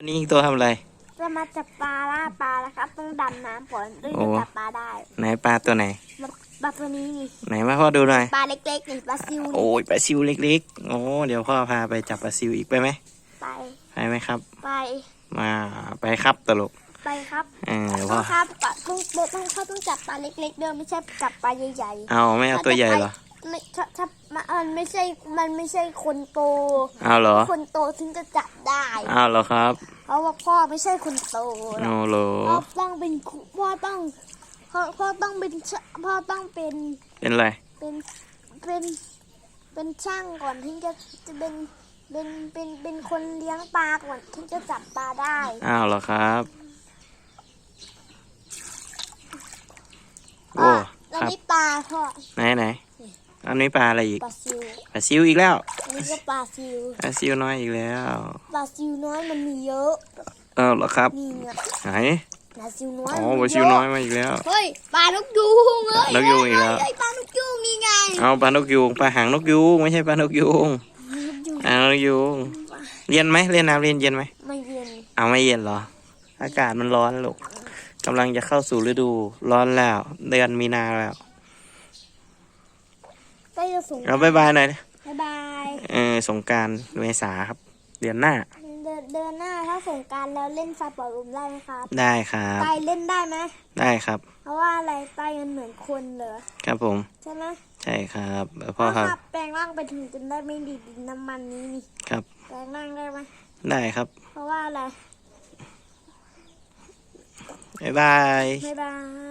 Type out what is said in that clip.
วันนี้ตัวทำอะไร จะมาจับปลาล่าปลาแล้วครับ ต้องดำน้ำก่อนถึงโอ้จะจับปลาได้ไหนปลาตัวไหนปลาปลาตัวนี้นี่ไหนมาพ่อดูหน่อยปลาเล็กๆนี่ปลาซิวโอ้นี่ยปลาซิวเล็กๆโอ้เดี๋ยวพ่อพาไปจับปลาซิวอีกไปไหมไปไปไหมครับ ไปมาไปครับตลกไปครับเออเดี๋ยวพ่พ่ออครับปลาต้องต้องเขาต้องจับปลาเล็กๆเดิมไม่ใช่จับปลาใหญ่เอาไม่เอาตัวใหญ่เหรอๆ ไม่ถ้าถ้ามันไม่ใช่มันไม่ใช่คนโตเอาเหรอ คนโตถึงจะจับได้เอาเหรอครับเพราะว่าพ่อไม่ใช่คนโตหรโอ้อกโหพ่อต้องเป็นครูพ่อต้องพ่อพ่อต้องเป็นชพ่อต้องเป็นเป็นไร เป็นเป็นเป็นช่างก่อนถึงจะจะเป็นเป็นเป็นเป็นคนเลี้ยงปลาก่อนถึงจะจับปลาได้อ้าวเหรอครับ โอ้พ่อแล้วครับ นี่ปลาพ่อไหนไหน อันนี้ปลาอะไรอีก ปลาซิวปลาซิวอีกแล้ว อันนี้ก็ปลาซิว ปลาซิวน้อยอีกแล้ว ปลาซิวน้อยมันมีเยอะ เออเหรอครับนี่ไงไหนปลาซิวน้อยอ๋อมัปลาซิวน้อยมาอีกแล้ว เฮ้ยปลานกยูงเอ้ยนกยูงอีกแล้ว เฮ้ยปลานกยูงนี่ไงเอาปลานกยูงปลาหางนกยูงไม่ใช่ปลานกยูงนกยูงปลานกยูงเย็นไหมเล่นน้ำเล่นเย็นไหมไม่เย็นเอาไม่เย็นเหรอ อากาศมันร้อนลูกกำลังจะเข้าสู่ฤดูร้อนแล้ว เดือนมีนาแล้วใกล้ จะสูงเราบายบายหน่อยบ๊ายบายเออสงกรารเมษาครับ เดือนหน้าเดินเดินหน้าถ้าสงกรารแล้วเล่นไฟปล่อยลมได้ไหมครับได้ครับ ไตเล่นได้ไหมได้ครับ เพราะว่าอะไรไตมันเหมือนคนเหรอครับผมใช่ไหมใช่ครับแล้วพ่อครับถ้าแปลงร่างไปถึงจนได้ไม่ดีดินน้ำมันนี้นี่ครับ แปลงร่างได้ไหมได้ครับเพราะว่าอะไรบ๊ายบาย บ๊ายบาย